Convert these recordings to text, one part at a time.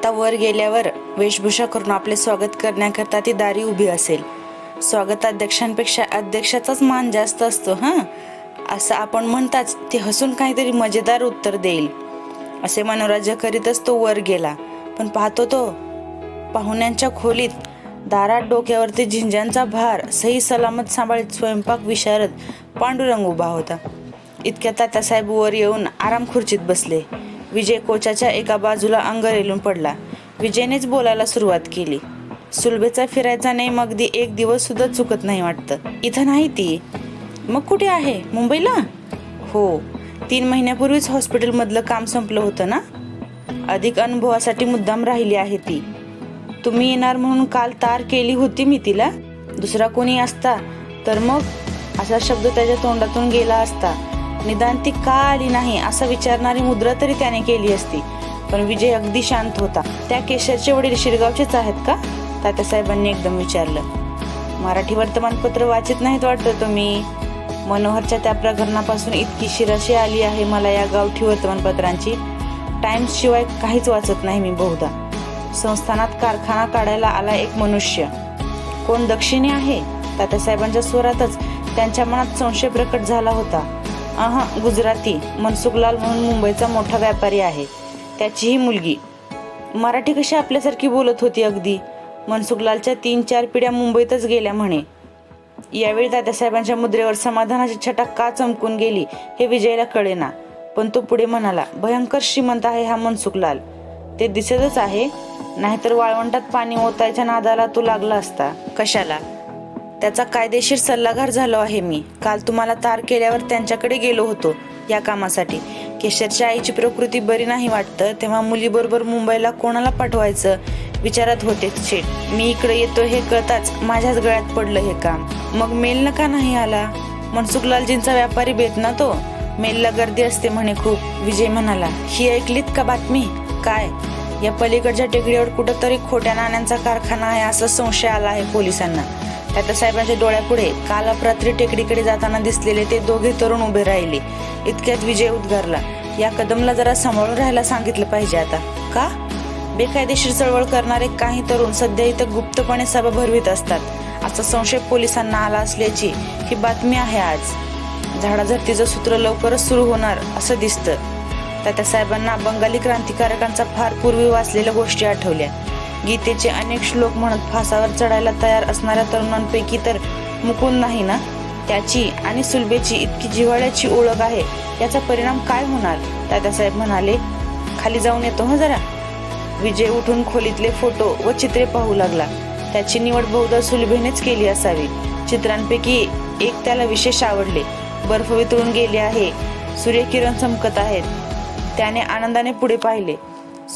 आता वर गेल्यावर वेशभूषा करून आपले स्वागत करण्याकरता ती दारी उभी असेल. स्वागताध्यक्षांपेक्षा अध्यक्षाचाच मान जास्त असतो हां? असं आपण म्हणताच ती हसून काहीतरी मजेदार उत्तर देईल. असे मनोराज्य करीतच तो वर गेला. पण पाहतो तो पाहुण्यांच्या खोलीत दारात डोक्यावरती झिंजांचा भार सही सलामत सांभाळीत स्वयंपाक विशारद पांडुरंग उभा होता. इतक्या तात्यासाहेब वर येऊन आराम खुर्चीत बसले. विजय कोचाच्या एका बाजूला अंग रेलून पडला. विजयनेच बोलायला सुरुवात केली. सुलभेचा फिरायचा नेम अगदी एक दिवस सुद्धा चुकत नाही वाटतं. इथं नाही ती. मग कुठे आहे? मुंबईला? हो. तीन महिन्यापूर्वीच हॉस्पिटलमधलं काम संपलं होतं ना? अधिक अनुभवासाठी मुद्दाम राहिली आहे ती. तुम्ही येणार म्हणून काल तार केली होती मी तिला? दुसरा कोणी असता? तर मग? असा शब्द त्याच्या तोंडातून गेला असता. निदान ती का आली नाही असं विचारणारी मुद्रा तरी त्याने केली असती. पण विजय अगदी शांत होता. त्या केशरचे वडील शिरगावचेच आहेत का? तात्यासाहेबांनी एकदम विचारलं. मराठी वर्तमानपत्र वाचित नाहीत वाटतं तुम्ही? मनोहरच्या त्या प्रकरणापासून इतकी शिराशी आली आहे मला या गावठी वर्तमानपत्रांची. टाइम्स शिवाय काहीच वाचत नाही मी बहुधा. संस्थानात कारखाना काढायला आला एक मनुष्य. कोण दक्षिणी आहे? तात्यासाहेबांच्या स्वरातच त्यांच्या मनात संशय प्रकट झाला होता. अहा गुजराती मनसुखलाल म्हणून मुंबईचा मोठा व्यापारी आहे. त्याचीही मुलगी. मराठी कशी आपल्यासारखी बोलत होती अगदी? मनसुखलालच्या तीन चार पिढ्या मुंबईतच गेल्या म्हणे. यावेळी दादासाहेबांच्या मुद्रेवर समाधानाची छटा का चमकून गेली हे विजयला कळेना. पण तो पुढे म्हणाला भयंकर श्रीमंत आहे हा मनसुखलाल. ते दिसतच आहे. नाहीतर वाळवंटात पाणी ओतायच्या नादाला तो लागला असता. कशाला? त्याचा कायदेशीर सल्लागार झालो आहे मी. काल तुम्हाला तार केल्यावर त्यांच्याकडे गेलो होतो या कामासाठी. केशरच्या आईची प्रकृती बरी नाही वाटतं तेव्हा मुलीबरोबर मुंबईला कोणाला पाठवायचं? विचारात होते शेठ मी इकडे येतो हे कळताच माझ्याच गळ्यात पडलं हे काम. मग मेल का नाही आला. मनसुखलालजींचा व्यापारी बेत ना तो. मेलला गर्दी असते म्हणे खूप. विजय म्हणाला ही ऐकलीत का बातमी? काय? या पलीकडच्या टेकडीवर कुठंतरी खोट्या नाण्यांचा कारखाना आहे असा संशय आला आहे पोलिसांना. तात्यासाहेबांच्या डोळ्यापुढे काल अपरात्री टेकडीकडे जाताना दिसलेले ते दोघे तरुण उभे राहिले. इतक्यात विजय उद्गारला या कदमला जरा सांभाळून राहायला सांगितलं पाहिजे आता. का? बेकायदेशीर चळवळ करणारे काही तरुण सध्या इथं गुप्तपणे सभा भरवीत असतात. असा संशय पोलिसांना आला असल्याची ही बातमी आहे आज. झाडाझडतीचं सूत्र लवकरच सुरू होणार असं दिसतं. तात्यासाहेबांना बंगाली क्रांतिकारकांचा फार पूर्वी वाचलेल्या गोष्टी आठवल्या. गीतेचे अनेक श्लोक म्हणत फासावर चढायला तयार असणाऱ्या तरुणांपैकी तर मुकुंद नाही ना? त्याची आणि सुलभेची इतकी जिव्हाळ्याची ओळख आहे याचा परिणाम काय होणार? दादासाहेब म्हणाले खाली जाऊन येतो हं जरा. विजय उठून खोलीतले फोटो व चित्रे पाहू लागला. त्याची निवड बहुधा सुलभेनेच केली असावी. चित्रांपैकी एक त्याला विशेष आवडले. बर्फ वितळून गेले आहे. सूर्यकिरण चमकत आहेत. त्याने आनंदाने पुढे पाहिले.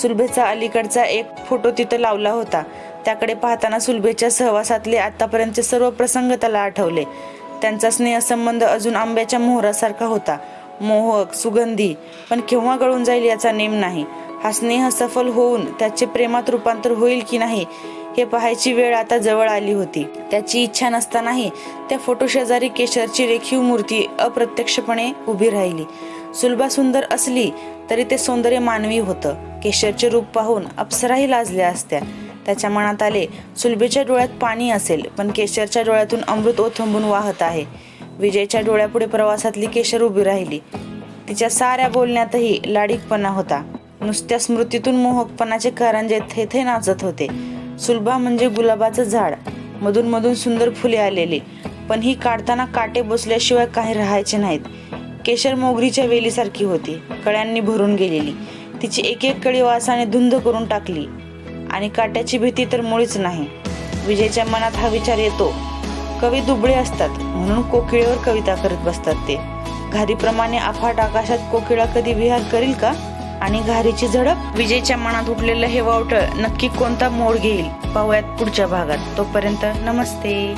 सुलभेचा अलीकडचा एक फोटो तिथं लावला होता. त्याकडे पाहताना सुलभेच्या सहवासातले आतापर्यंतचे सर्व प्रसंग त्याला आठवले. त्यांचा स्नेहसंबंध अजून आंब्याच्या मोहरासारखा होता. मोहक सुगंधी पण केव्हा गळून जाईल याचा नेम नाही. हा स्नेह सफल होऊन त्याचे प्रेमात रूपांतर होईल की नाही हे पाहायची वेळ आता जवळ आली होती. त्याची इच्छा नसतानाही त्या फोटो शेजारी केशरची रेखीव मूर्ती अप्रत्यक्षपणे उभी राहिली. सुलभा सुंदर असली तरी ते सौंदर्य मानवी होतं. केशरचे रूप पाहून अप्सराही लाजल्या असत्या. त्याच्या मनात आले सुलभेच्या डोळ्यात पाणी असेल पण केशरच्या डोळ्यातून अमृत ओथंबून वाहत आहे. विजयच्या डोळ्यापुढे प्रवासातली केशर उभी राहिली. तिच्या साऱ्या बोलण्यातही लाडीकपणा होता. नुसत्या स्मृतीतून मोहकपणाचे कारंजे थेथे नाचत होते. सुलभा म्हणजे गुलाबाचं झाड. मधून मधून सुंदर फुले आलेली. पण ही काढताना काटे बसल्याशिवाय काही राहायचे नाहीत. केशर मोगरीच्या वेलीसारखी होती. कळ्यांनी भरून गेलेली. तिची एक एक कळी वासाने धुंद करून टाकली. आणि काट्याची भीती तर मुळीच नाही. विजयच्या मनात हा विचार येतो. कवी दुबळे असतात म्हणून कोकिळेवर कविता करत बसतात ते. घारीप्रमाणे अफाट आकाशात कोकिळा कधी विहार करील का? आणि घारीची झडप? विजयच्या मनात उठलेलं हे वावटळ नक्की कोणता मोड घेईल? पाहूयात पुढच्या भागात. तोपर्यंत नमस्ते.